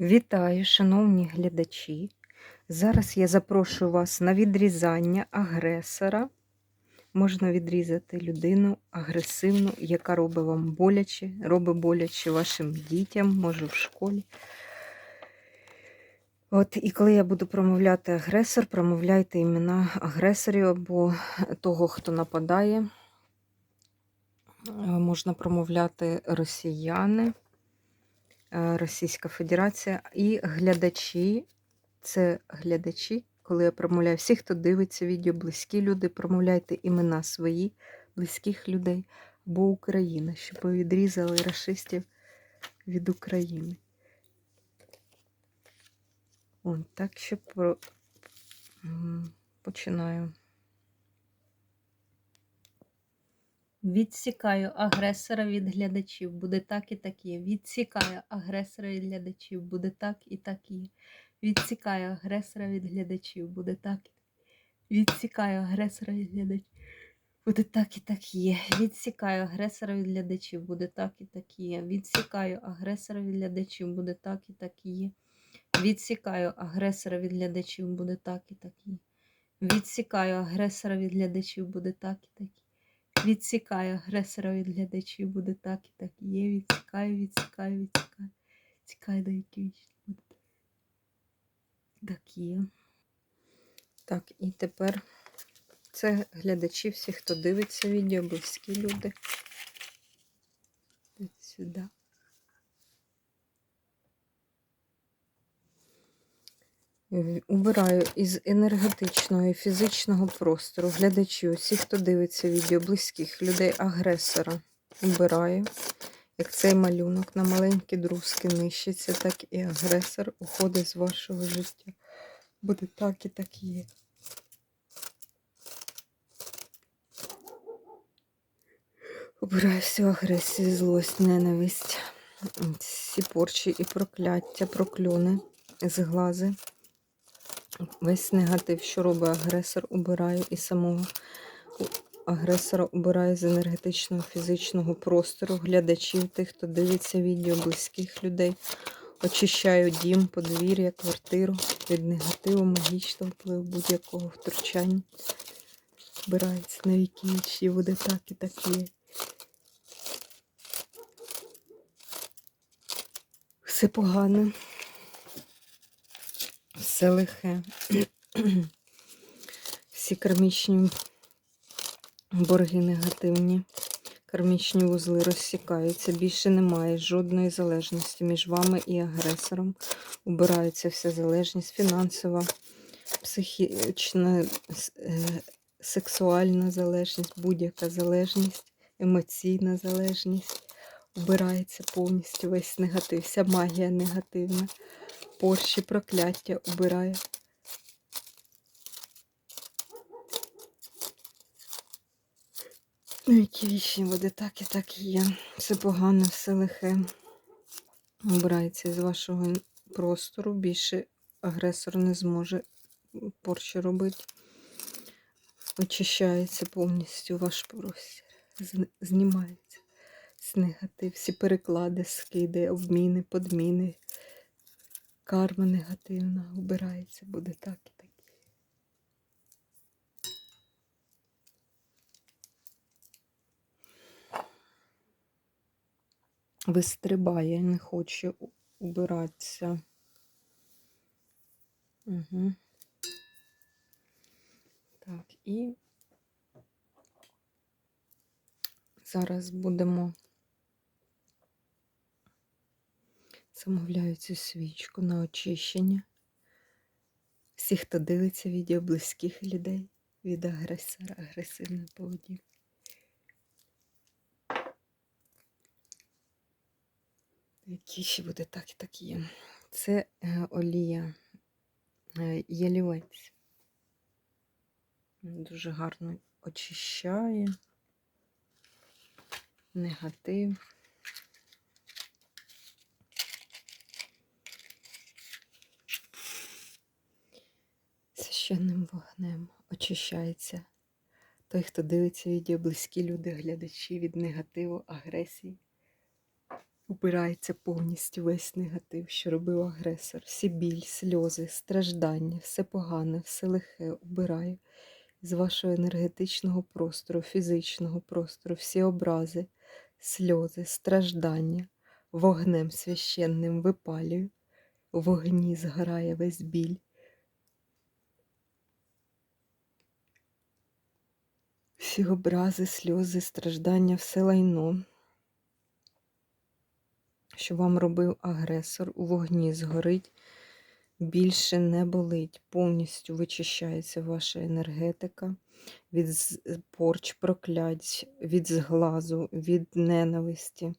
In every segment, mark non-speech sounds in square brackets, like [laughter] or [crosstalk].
Вітаю, шановні глядачі. Зараз я запрошую вас на відрізання агресора. Можна відрізати людину агресивну, яка робить вам боляче, робить боляче вашим дітям, може в школі. От, і коли я буду промовляти агресор, промовляйте імена агресорів або того, хто нападає. Е, Можна промовляти росіяни. Е, Російська Федерація і глядачі. Це глядачі, коли я промовляю всі, хто дивиться відео, близькі люди, промовляйте імена свої, близьких людей або Україна, щоб відрізали расистів від України. От, так що про... починаю. Відсікаю агресора від глядачів, буде так і так є. Відсікаю агресора від глядачів, буде так і так є. Відсікаю агресора від глядачів, буде так Відсікаю агресора від глядачів. Буде так і так є. Відсікаю агресора від глядачів, буде так і так є. Відсікаю агресора від глядачів, буде так і так є. Відсікаю агресора від глядачів, буде так і так є. Відсікаю агресора від глядачів, буде так і так є. Відсікаю агресора від глядачів, буде так і так є. Відсікаю, відсікаю, відсікаю. Цікаю, до вічні буде. Так є. Так, і тепер це глядачі, всі, хто дивиться відео, близькі люди. Сюди. Убираю із енергетичного і фізичного простору глядачів, всі, хто дивиться відео, близьких людей, агресора. Убираю. Як цей малюнок на маленькі друзки нищиться, так і агресор уходить з вашого життя. Буде так і так є. Убираю всю агресію, злость, ненависть, всі порчі і прокляття, прокльони з глази. Весь негатив, що робить агресор, убираю і самого агресора убираю з енергетичного фізичного простору, глядачів, тих, хто дивиться відео, близьких людей. Очищаю дім, подвір'я, квартиру від негативу, магічного впливу будь-якого втручання. Збирається на віки вічі, буде так і так є. Все погане, все лихе. [clears throat] Всі кармічні борги негативні, кармічні вузли розсікаються. Більше немає жодної залежності між вами і агресором. Убирається вся залежність фінансова, психічна, е, сексуальна залежність, будь-яка залежність, емоційна залежність. Убирається повністю весь негатив, вся магія негативна, порші, прокляття убирає. Ну, які вічні буде так і так і є. Все погано, все лихе. Убирається з вашого простору. Більше агресор не зможе порчі робити. Очищається повністю ваш простір. Знімається з негатив, всі переклади, скиди, обміни, подміни. Карма негативна убирається, буде так і так. Вистрибає, не хоче убиратися. Угу. Так, і зараз будемо замовляю цю свічку на очищення. Всіх, хто дивиться відео близьких людей від агресора, агресивної поведінки. Які ще буде так і так є. Це е, олія е, ялівець. Дуже гарно очищає негатив. Священним вогнем очищається той, хто дивиться відео, близькі люди, глядачі від негативу, агресії. Убирається повністю весь негатив, що робив агресор. Всі біль, сльози, страждання, все погане, все лихе убирає з вашого енергетичного простору, фізичного простору, всі образи, сльози, страждання, вогнем священним випалюю, вогні згорає весь біль. Всі образи, сльози, страждання, все лайно, що вам робив агресор, у вогні згорить, більше не болить, повністю вичищається ваша енергетика від порч, проклять, від зглазу, від ненависті,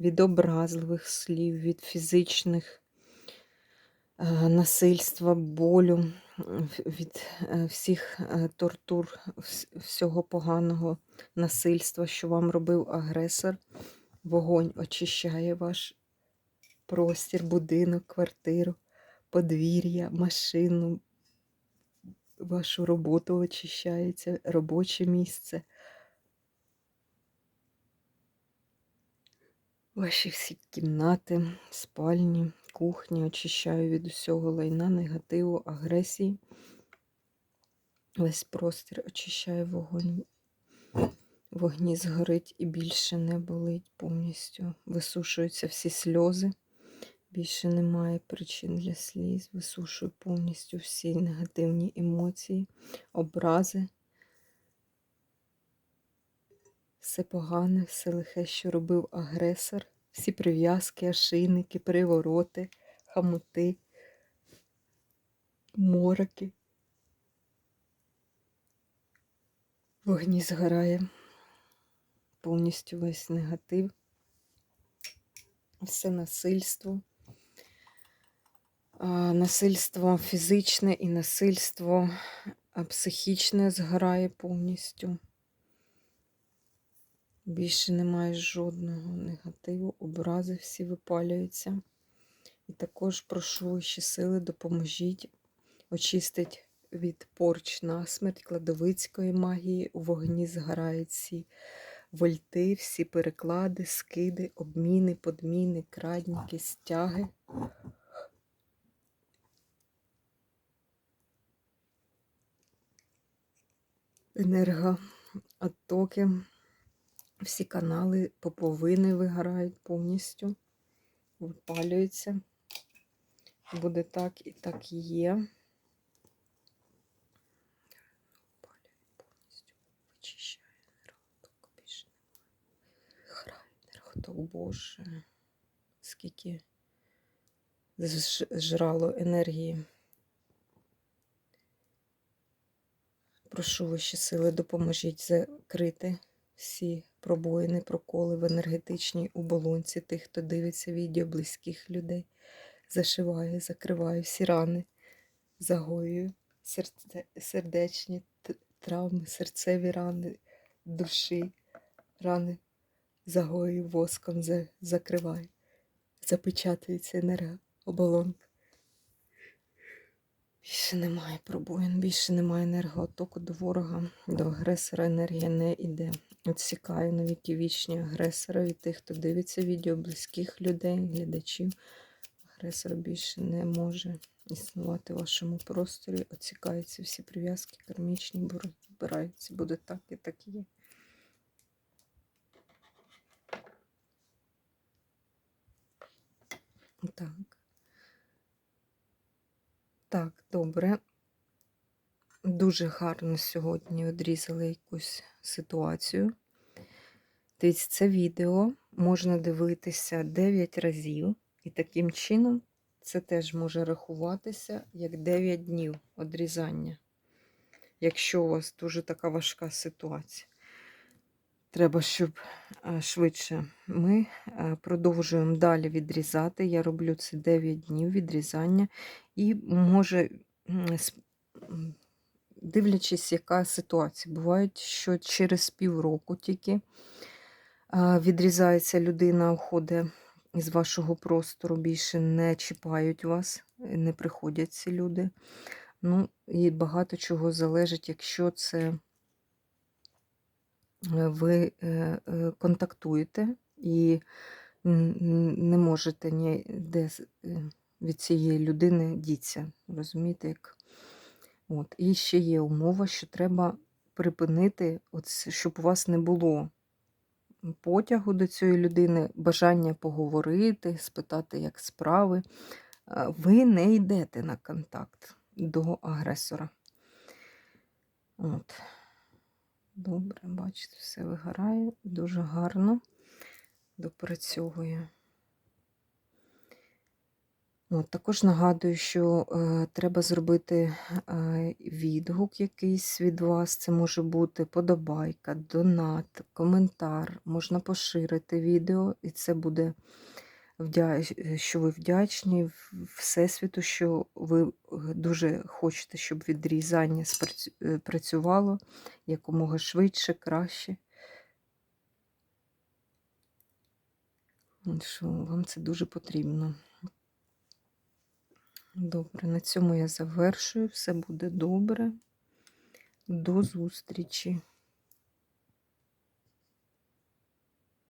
від образливих слів, від фізичних е, насильства, болю, від е, всіх е, тортур, всього поганого насильства, що вам робив агресор. Вогонь очищає ваш простір, будинок, квартиру, подвір'я, машину, вашу роботу очищається, робоче місце. Ваші всі кімнати, спальні, кухні очищаю від усього лайна, негативу, агресії. Весь простір очищає вогонь. Вогні згорить і більше не болить повністю. Висушуються всі сльози. Більше немає причин для сліз. Висушую повністю всі негативні емоції, образи. Все погане, все лихе, що робив агресор, всі прив'язки, ошейники, привороти, хамути, мороки. Вогні згорає повністю весь негатив, все насильство. Насильство фізичне і насильство а, психічне згорає повністю. Більше немає жодного негативу, образи всі випалюються. І також прошу вищі сили, допоможіть очистить від порч насмерть кладовицької магії. У вогні згорають всі вольти, всі переклади, скиди, обміни, подміни, крадніки, стяги. Енергооттоки, всі канали, поповини вигорають повністю, випалюються. Буде так і так і є. Енерготок, Боже, скільки зжрало енергії. Прошу вищі сили, допоможіть закрити всі пробоїни, проколи в енергетичній оболонці тих, хто дивиться відео близьких людей. Зашиваю, закриваю всі рани, загоюю серце, сердечні травми, серцеві рани, душі, рани загоюю воском, за- закриваю. Запечатується енергооболонка. Більше немає пробоїн, більше немає енергоотоку до ворога, до агресора енергія не йде. Відсікаю на віки вічні агресора від тих, хто дивиться відео, близьких людей, глядачів. Агресор більше не може існувати в вашому просторі. Оцікаються всі прив'язки, кармічні, бо розбираються. Буде так і так є. Так. Так, добре. Дуже гарно сьогодні відрізали якусь ситуацію. Дивіться, це відео можна дивитися 9 разів, і таким чином це теж може рахуватися як 9 днів одрізання, якщо у вас дуже така важка ситуація. Треба, щоб е, швидше ми е, продовжуємо далі відрізати. Я роблю це 9 днів відрізання, і може, дивлячись, яка ситуація. Буває, що через півроку тільки відрізається людина, уходить із вашого простору, більше не чіпають вас, е, не приходять ці люди. Ну, і багато чого залежить, якщо це е, ви е, контактуєте і не можете ніде від цієї людини діться. Розумієте, як? От. І ще є умова, що треба припинити, от, щоб у вас не було потягу до цієї людини, бажання поговорити, спитати, як справи. Ви не йдете на контакт до агресора. От. Добре, бачите, все вигорає дуже гарно допрацьовує. Також нагадую, що е, треба зробити е, відгук якийсь від вас. Це може бути подобайка, донат, коментар. Можна поширити відео, і це буде вдя... е, що ви вдячні Всесвіту, що ви е, дуже хочете, щоб відрізання е, працювало якомога швидше, краще. Що вам це дуже потрібно. Добре, на цьому я завершую. Все буде добре. До зустрічі.